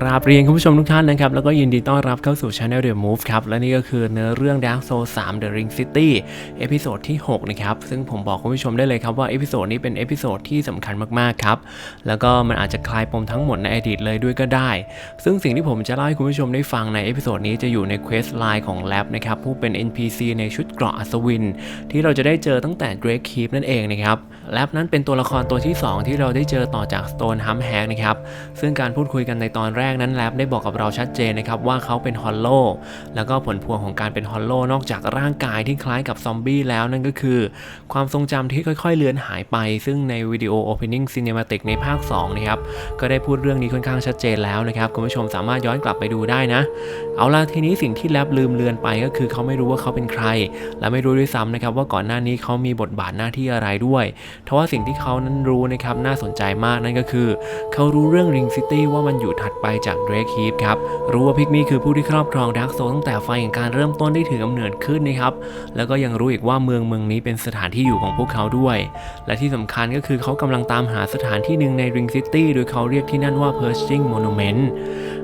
กราบเรียนคุณผู้ชมทุกท่านนะครับ แล้วก็ยินดีต้อนรับเข้าสู่ Channel The Move ครับ และนี่ก็คือเนื้อเรื่อง Dark Souls 3 The Ring City เอพิโซดที่ 6 นะครับ ซึ่งผมบอกคุณผู้ชมได้เลยครับว่าเอพิโซดนี้เป็นเอพิโซดที่สำคัญมาก ๆ ครับ แล้วก็มันอาจจะคลายปมทั้งหมดในอดีตเลยด้วยก็ได้ ซึ่งสิ่งที่ผมจะเล่าให้คุณผู้ชมได้ฟังในเอพิโซดนี้จะอยู่ในเควสไลน์ของแลบนะครับผู้เป็น NPC ในชุดเกราะอัศวิน ที่เราจะได้เจอตั้งแต่ Drake Keep นั่นเองนะครับแลบนั้นเป็นตัวละครตัวที่ 2 ที่เราได้เจอต่อจาก Stone Hum Hack นะครับซึ่งการพูดคุยกันในตอนแรกนั้นแลบได้บอกกับเราชัดเจนนะครับว่าเขาเป็นฮอลโลแล้วก็ผลพวงของการเป็นฮอลโลนอกจากร่างกายที่คล้ายกับซอมบี้แล้วนั่นก็คือ ความทรงจำที่ค่อย ๆ เลือนหายไป ซึ่งในวิดีโอ Opening Cinematic ในภาค2นะครับก็ได้พูดเรื่องนี้ค่อนข้างชัดเจนแล้วนะครับคุณผู้ชมสามารถย้อนกลับไปดูได้นะ เอาล่ะทีนี้สิ่งที่แลบลืมเลือนไปก็คือเขาไม่รู้ว่าเขาเป็นใคร และไม่รู้ด้วยซ้ำนะครับว่าก่อนหน้านี้เขามีบทบาทหน้าที่อะไรด้วยทว่าสิ่งที่เขานั้นรู้นะครับน่าสนใจมากนั่นก็คือ เขารู้เรื่อง Ring City ว่ามันอยู่ถัดไปจาก Drake Keep ครับรู้ว่าพิกมี่คือผู้ที่ครอบครองดาร์กโซตั้งแต่ไฟแห่งการเริ่มต้นได้ถือกำเนิดขึ้นนะครับแล้วก็ยังรู้อีกว่าเมืองเมืองนี้เป็นสถานที่อยู่ของพวกเขาด้วย และที่สำคัญก็คือเขากำลังตามหาสถานที่หนึ่งใน Ring City โดยเขาเรียกที่นั่นว่า Pershing Monument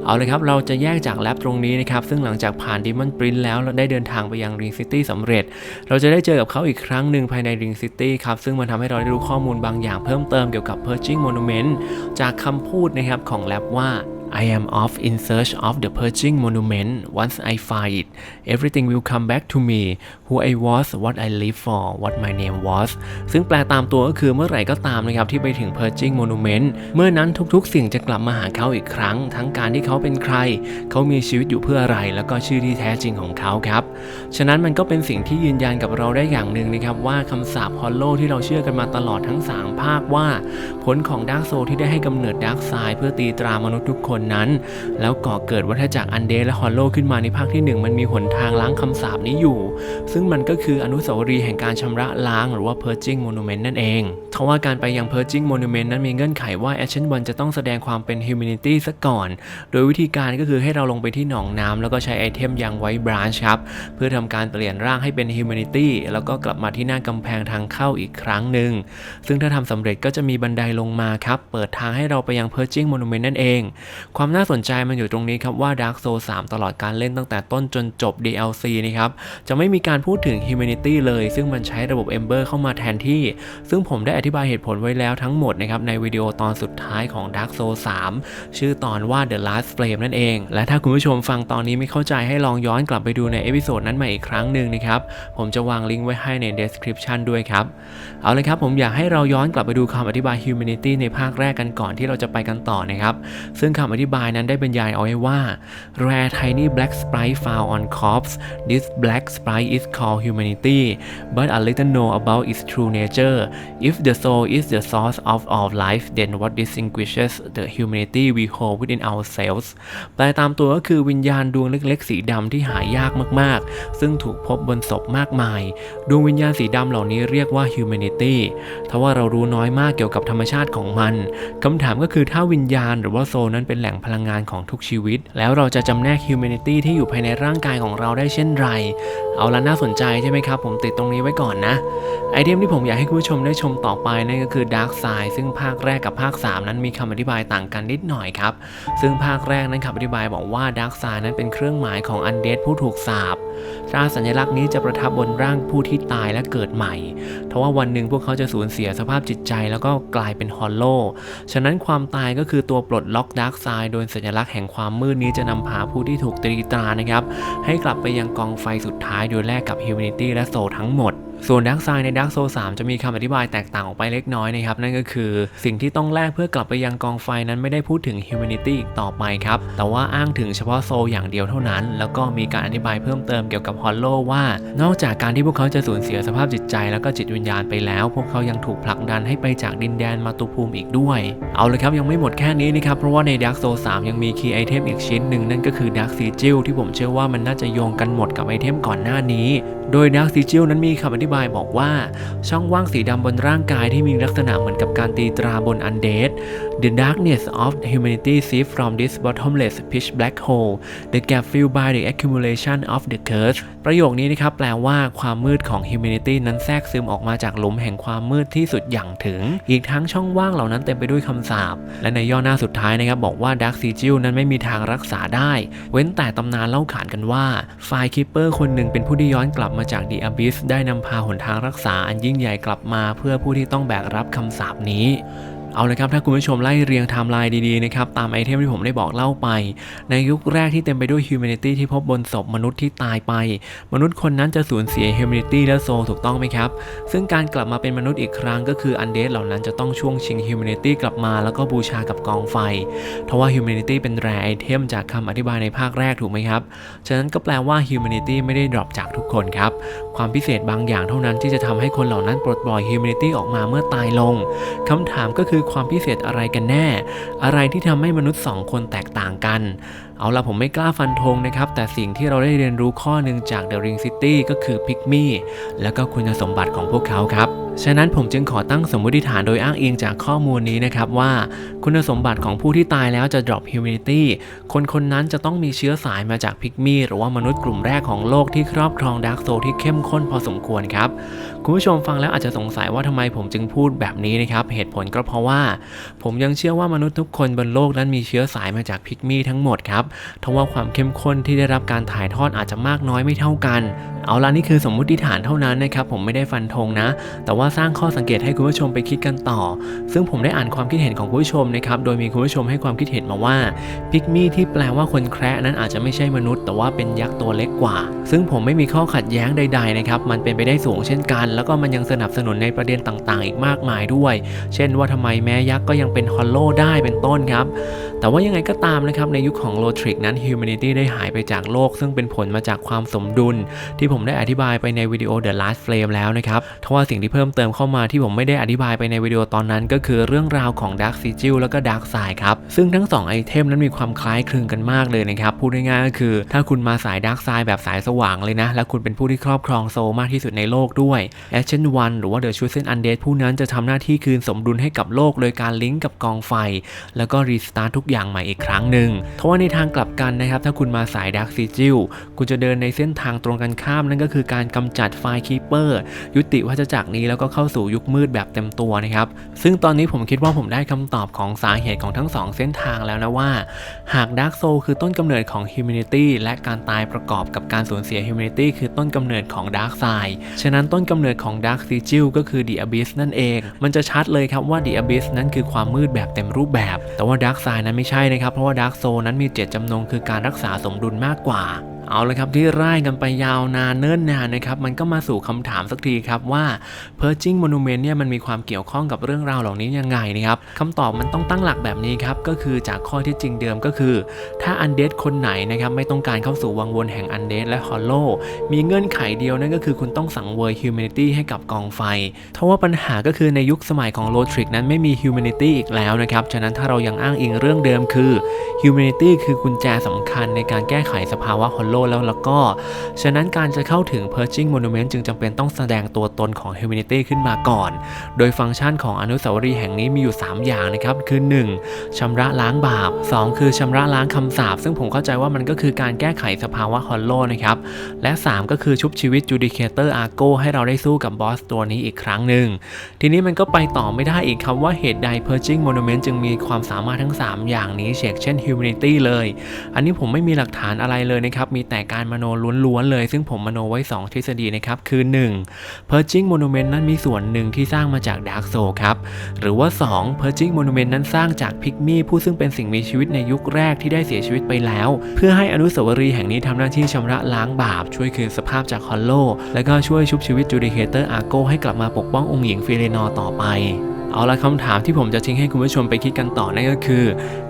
เอาเลยครับ เราจะแยกจากแลบตรงนี้นะครับ ซึ่งหลังจากผ่าน Demon Print แล้วเราได้เดินทางไปยัง Ring City สำเร็จ เราจะได้เจอกับเขาอีกครั้งหนึ่งภายใน Ring City ครับ ซึ่งมันทำให้เราได้รู้ข้อมูลบางอย่างเพิ่มเติมเกี่ยวกับ Pershing Monument จากคำพูดนะครับของแลบว่า I am off in search of the Pershing Monument. Once I find it, everything will come back to me. Who I was, what I live for, what my name was. ซึ่งแปลตามตัวก็คือเมื่อไหร่ก็ตามนะครับที่ไปถึง Pershing Monument เมื่อนั้นทุกๆ สิ่งจะกลับมาหาเขาอีกครั้ง ทั้งการที่เขาเป็นใคร เขามีชีวิตอยู่เพื่ออะไร แล้วก็ชื่อที่แท้จริงของเขาครับ ฉะนั้นมันก็เป็นสิ่งที่ยืนยันกับเราได้อย่างหนึ่งนะครับว่าคำสาปฮอลโลที่เราเชื่อกันมาตลอดทั้ง 3 ภาคว่า ผลของดาร์กโซที่ได้ให้กำเนิดดาร์กไซเพื่อตีตรามนุษย์ทุกคนนั้น แล้วก่อเกิดวัฏจักรอันเดและฮอลโลขึ้นมาในภาคที่ 1 มันมีหนทางล้างคำสาปนี้อยู่ ซึ่งมันก็คืออนุสาวรีย์แห่งการชำระล้างหรือว่า Purging Monument นั่นเองทว่าการไปยัง Purging Monument นั้นมีเงื่อนไขว่า Action 1จะต้องแสดงความเป็น Humanity ซะก่อน โดยวิธีการก็คือให้เราลงไปที่หนองน้ำแล้วก็ใช้ไอเทมยังไว้ Branch ครับเพื่อทำการเปลี่ยนร่างให้เป็น Humanity แล้วก็กลับมาที่หน้ากำแพงทางเข้าอีกครั้งหนึ่งซึ่งถ้าทำสำเร็จก็จะมีบันไดลงมาครับ เปิดทางให้เราไปยัง Purging Monument นั่นเองความน่าสนใจมันอยู่ตรงนี้ครับว่า Dark Souls 3 ตลอดการเล่นตั้งแต่ต้นจนจบ DLC นะครับ จะไม่มีการพูดถึง Humanity เลย ซึ่งมันใช้ระบบ Ember เข้ามาแทนที่ ซึ่งผมได้อธิบายเหตุผลไว้แล้วทั้งหมดนะครับในวิดีโอตอนสุดท้ายของ Dark Souls 3 ชื่อตอนว่า The Last Flame นั่นเอง และถ้าคุณผู้ชมฟังตอนนี้ไม่เข้าใจให้ลองย้อนกลับไปดูในเอพิโซดนั้นใหม่อีกครั้งหนึ่งนะครับ ผมจะวางลิงก์ไว้ให้ใน description ด้วยครับ เอาเลยครับ ผมอยากให้เราย้อนกลับไปดูคำอธิบาย Humanity ในภาคแรกกันก่อนที่เราจะไปกันต่อนะครับ ซึ่งคำอธิธิบายนั้นได้บรรยายเอาไว้ว่า rare tiny black sprite found on corpse this black sprite is called humanity but a little know about its true nature if the soul is the source of all life then what distinguishes the humanity we hold within ourselves แปลตามตัวก็คือวิญญาณดวงเล็กๆ สีดำที่หายากมากๆ ซึ่งถูกพบบนศพมากมาย ดวงวิญญาณสีดำเหล่านี้เรียกว่า humanity ทว่าเรารู้น้อยมากเกี่ยวกับธรรมชาติของมันคำถามก็คือถ้าวิญญาณหรือว่าโซนั้นเป็นแหล่งพลังงานของทุกชีวิต แล้วเราจะจำแนก humanity ที่อยู่ภายในร่างกายของเราได้เช่นไร เอาละน่าสนใจใช่ไหมครับ ผมติดตรงนี้ไว้ก่อนนะ ไอเทมที่ผมอยากให้คุณผู้ชมได้ชมต่อไปนั่นก็คือ Dark Side ซึ่งภาคแรกกับภาค 3 นั้นมีคำอธิบายต่างกันนิดหน่อยครับ ซึ่งภาคแรกนั้นคำอธิบายบอกว่า Dark Side นั้นเป็นเครื่องหมายของ Undead ผู้ถูกสาปตราสัญลักษณ์นี้จะประทับบนร่างผู้ที่ตายและเกิดใหม่ทว่าวันหนึ่งพวกเขาจะสูญเสียสภาพจิตใจแล้วก็กลายเป็นฮอลโลฉะนั้นความตายก็คือตัวปลดล็อกดาร์กไซายโดยสัญลักษณ์แห่งความมืดนี้จะนำพาผู้ที่ถูกตรีตรานะครับ ให้กลับไปยังกองไฟสุดท้ายโดยแลกกับฮิวแมนิตี้และโซทั้งหมด ส่วนดาร์กไซในดาร์กโซ3จะมีคำอธิบายแตกต่างออกไปเล็กน้อยนะครับ นั่นก็คือสิ่งที่ต้องแลกเพื่อกลับไปยังกองไฟนั้นไม่ได้พูดถึง Humanity อีกต่อไปครับ แต่ว่าอ้างถึงเฉพาะโซอย่างเดียวเท่านั้น แล้วก็มีการอธิบายเพิ่มเติมเกี่ยวกับฮอลโลว่า นอกจากการที่พวกเขาจะสูญเสียสภาพจิตใจ แล้วก็จิตวิญญาณไปแล้ว พวกเขายังถูกผลักดันให้ไปจากดินแดนมาตุภูมิอีกด้วย เอาเลยครับยังไม่หมดแค่นี้นะครับเพราะว่าใน Dark Soul 3 ยังมีคีย์ไอเทมอีกชิ้นหนึ่งนั่นก็คือ Dark Sigil ที่ผมเชื่อว่ามันน่าจะโยงกันหมดกับไอเทมก่อนหน้านี้ โดย Dark Sigil นั้นมีคำอธิบายบอกว่า ช่องว่างสีดำบนร่างกายที่มีลักษณะเหมือนกับการตีตราบนอันเดส The darkness of humanity seeps from this bottomless pitch black hole the gap filled by the accumulation of the curse ประโยคนี้นะครับแปลว่าความมืดของ humanity นั้นแทรกซึมออกมาจากหลุมแห่งความมืดที่สุดอย่างถึง อีกทั้งช่องว่างเหล่านั้นเต็มไปด้วยคำสาป และในย่อหน้าสุดท้ายนะครับบอกว่า Dark Sigil นั้นไม่มีทางรักษาได้ เว้นแต่ตำนานเล่าขานกันว่าไฟคิปเปอร์คนหนึ่งเป็นผู้ที่ย้อนกลับมาจาก The Abyss ได้นำพาหนทางรักษาอันยิ่งใหญ่กลับมาเพื่อผู้ที่ต้องแบกรับคำสาปนี้ เอาเลยครับถ้าคุณผู้ชมไล่เรียงไทม์ไลน์ดีๆนะครับตามไอเทมที่ผมได้บอกเล่าไป ในยุคแรกที่เต็มไปด้วย humanity ที่พบบนศพมนุษย์ที่ตายไป มนุษย์คนนั้นจะสูญเสีย humanity และ soul ถูกต้องไหมครับ ซึ่งการกลับมาเป็นมนุษย์อีกครั้งก็คือ undead เหล่านั้นจะต้องช่วงชิง humanity กลับมาแล้วก็บูชากับกองไฟเพราะว่า humanity เป็นแรไอเทมจากคำอธิบายในภาคแรกถูกไหมครับ ฉะนั้นก็แปลว่า humanity ไม่ได้ดรอปจากทุกคนครับความพิเศษบางอย่างเท่านั้นที่จะทำให้คนเหล่านั้นปลดปล่อย humanity ออกมาเมื่อตายลงคำถามก็คือความพิเศษอะไรกันแน่ อะไรที่ทำให้มนุษย์สองคนแตกต่างกัน เอาละผมไม่กล้าฟันธงนะครับ แต่สิ่งที่เราได้เรียนรู้ข้อหนึ่งจาก The Ring City ก็คือพิกมี่แล้วก็คุณสมบัติของพวกเขาครับ ฉะนั้นผมจึงขอตั้งสมมติฐานโดยอ้างอิงจากข้อมูลนี้นะครับว่า คุณสมบัติของผู้ที่ตายแล้วจะ drop humanity คนคนนั้นจะต้องมีเชื้อสายมาจากพิกมี่หรือว่ามนุษย์กลุ่มแรกของโลกที่ครอบครองดาร์กโซที่เข้มข้นพอสมควรครับ คุณผู้ชมฟังแล้วอาจจะสงสัยว่าทำไมผมจึงพูดแบบนี้นะครับเหตุผลก็เพราะว่า ผมยังเชื่อว่ามนุษย์ทุกคนบนโลกนั้นมีเชื้อสายมาจากพิกมี่ทั้งหมดครับทว่าความเข้มข้นที่ได้รับการถ่ายทอดอาจจะมากน้อยไม่เท่ากัน เอาล่ะนี่คือสมมุติฐานเท่านั้นนะครับผมไม่ได้ฟันธงนะ แต่ว่าสร้างข้อสังเกตให้คุณผู้ชมไปคิดกันต่อ ซึ่งผมได้อ่านความคิดเห็นของคุณผู้ชมนะครับโดยมีคุณผู้ชมให้ความคิดเห็นมาว่าพิกมี่ที่แปลว่าคนแคระนั้นอาจจะไม่ใช่มนุษย์ แต่ว่าเป็นยักษ์ตัวเล็กกว่า ซึ่งผมไม่มีข้อขัดแย้งใดๆนะครับมันเป็นไปได้สูงเช่นกัน แล้วก็มันยังสนับสนุนในประเด็นต่างๆ อีกมากมายด้วย เช่นว่าทำไมแม้ยักษ์ก็ยังเป็นฮอลโลได้เป็นต้นครับแต่ว่ายังไงก็ตามนะครับในยุคของโลทริกนั้น Humanity ได้หายไปจากโลก ซึ่งเป็นผลมาจากความสมดุลที่ผมได้อธิบายไปในวิดีโอ The Last Flame แล้วนะครับทว่าสิ่งที่เพิ่มเติมเข้ามาที่ผมไม่ได้อธิบายไปในวิดีโอตอนนั้น ก็คือเรื่องราวของ Dark Sigil แล้วก็ Dark Side ครับ ซึ่งทั้งสองไอเทมนั้นมีความคล้ายคลึงกันมากเลยนะครับ พูดง่ายๆก็คือ ถ้าคุณมาสาย Dark Side แบบสายสว่างเลยนะ และคุณเป็นผู้ที่ครอบครองโซลมากที่สุดในโลกด้วย Ancient One หรือว่า The Chosen Undead ผู้นั้นจะทำหน้าที่คืนสมดุลให้กับโลก โดยการลิงก์กับกองไฟ แล้วก็รีสตาร์ททุกอย่างใหม่อีกครั้งหนึ่งทว่าในทางกลับกันนะครับถ้าคุณมาสาย Dark Sigil คุณจะเดินในเส้นทางตรงกันข้ามนั่นก็คือการกำจัดไฟคีเปอร์ยุติวัฏจักรนี้แล้วก็เข้าสู่ยุคมืดแบบเต็มตัวนะครับ ซึ่งตอนนี้ผมคิดว่าผมได้คำตอบของสาเหตุของทั้งสองเส้นทางแล้วนะว่า หาก Dark Soul คือต้นกำเนิดของ Humanity และการตายประกอบกับการสูญเสีย Humanity คือต้นกำเนิดของ Dark Side ฉะนั้นต้นกำเนิดของ Dark Sigil ก็คือ The Abyss นั่นเอง มันจะชัดเลยครับว่า The Abyss นั้นคือความมืดแบบเต็มรูปแบบ แต่ว่า Dark Side นั้นไม่ใช่นะครับเพราะว่า Dark Soul นั้นมีเจตจำนงคือการรักษาสมดุลมากกว่า เอาเลยครับที่ไล่กันไปยาวนานเนิ่นนานนะครับมันก็มาสู่คำถามสักทีครับว่า Purging Monument เนี่ยมันมีความเกี่ยวข้องกับเรื่องราวเหล่านี้ยังไงนะครับคำตอบมันต้องตั้งหลักแบบนี้ครับก็คือจากข้อที่จริงเดิมก็คือ ถ้า Undead คนไหนนะครับไม่ต้องการเข้าสู่วังวนแห่ง Undead และ Hollow มีเงื่อนไขเดียวนั่นก็คือคุณต้องสังเวย Humanity ให้กับกองไฟทว่าปัญหาก็คือในยุคสมัยของ Lothric นั้นไม่มี Humanity อีกแล้วนะครับฉะนั้นถ้าเรายังอ้างอิงเรื่องเดิมคือ Humanity คือกุญแจสำคัญในการแก้ไขสภาวะแล้วแล้วก็ ฉะนั้นการจะเข้าถึง Purging Monument จึงจำเป็นต้องแสดงตัวตนของ Humanity ขึ้นมาก่อน โดยฟังก์ชันของอนุสาวรีย์แห่งนี้มีอยู่ 3 อย่างนะครับ คือ 1. ชำระล้างบาป 2. คือชำระล้างคำสาปซึ่งผมเข้าใจว่ามันก็คือการแก้ไขสภาวะ Hollow นะครับ และ 3 ก็คือชุบชีวิต Judicator Argo ให้เราได้สู้กับบอสตัวนี้อีกครั้งหนึ่ง ทีนี้มันก็ไปต่อไม่ได้อีกครับว่าเหตุใด Purging Monument จึงมีความสามารถทั้ง 3 อย่างนี้เชกเช่น Humanity เลย อันนี้ผมไม่มีหลักฐานอะไรเลยนะครับมีแต่การมโนล้วนๆเลย ซึ่งผมมโนไว้ 2 ทฤษฎีนะครับ คือ 1. Purging Monument นั้นมีส่วนหนึ่งที่สร้างมาจาก Dark Soul ครับ หรือว่า 2. Purging Monument นั้นสร้างจากพิกมี่ผู้ซึ่งเป็นสิ่งมีชีวิตในยุคแรกที่ได้เสียชีวิตไปแล้ว เพื่อให้อนุสาวรีย์แห่งนี้ทำหน้าที่ชำระล้างบาป ช่วยคืนสภาพจากฮอลโลและก็ช่วยชุบชีวิตจูดิเคเตอร์อาโกให้กลับมาปกป้ององค์หญิงฟิเลนอต่อไป เอาละคำถามที่ผมจะทิ้งให้คุณผู้ชมไปคิดกันต่อนั่นก็คือ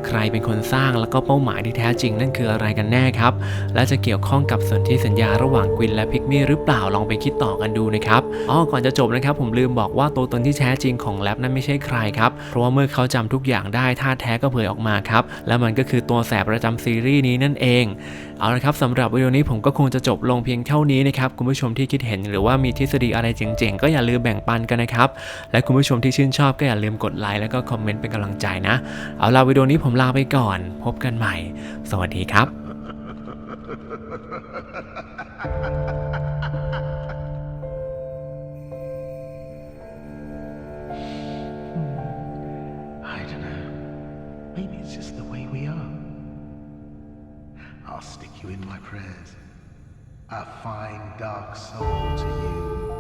ใครเป็นคนสร้างแล้วก็เป้าหมายที่แท้จริงนั่นคืออะไรกันแน่ครับ และจะเกี่ยวข้องกับสนธิสัญญาระหว่างกวินและพิกมี่หรือเปล่าลองไปคิดต่อกันดูนะครับอ๋อก่อนจะจบนะครับ ผมลืมบอกว่าตัวตนที่แท้จริงของแรปนั้นไม่ใช่ใครครับเพราะว่าเมื่อเขาจำทุกอย่างได้ท่าแท้ก็เผยออกมาครับและมันก็คือตัวแสบประจำซีรีส์นี้นั่นเองเอาละครับสำหรับวิดีโอนี้ผมก็คงจะจบลงเพียงเท่านี้นะครับคุณผู้ชมที่คิดเห็นหรือว่ามีทฤษฎีอะไรเจ๋งๆ ก็อย่าลืมแบ่งปันกันนะครับและคุณผู้ชมที่ชื่นชอบอบก็อย่าลืมกดไลค์แล้วก็คอมเมนต์เป็นกำลังใจนะ เอาล่ะวิดีโอนี้ผมลาไปก่อน พบกันใหม่ สวัสดีครับ I don't know. Maybe it's just the way we are. I'll stick you in my prayers. A fine dark soul to you.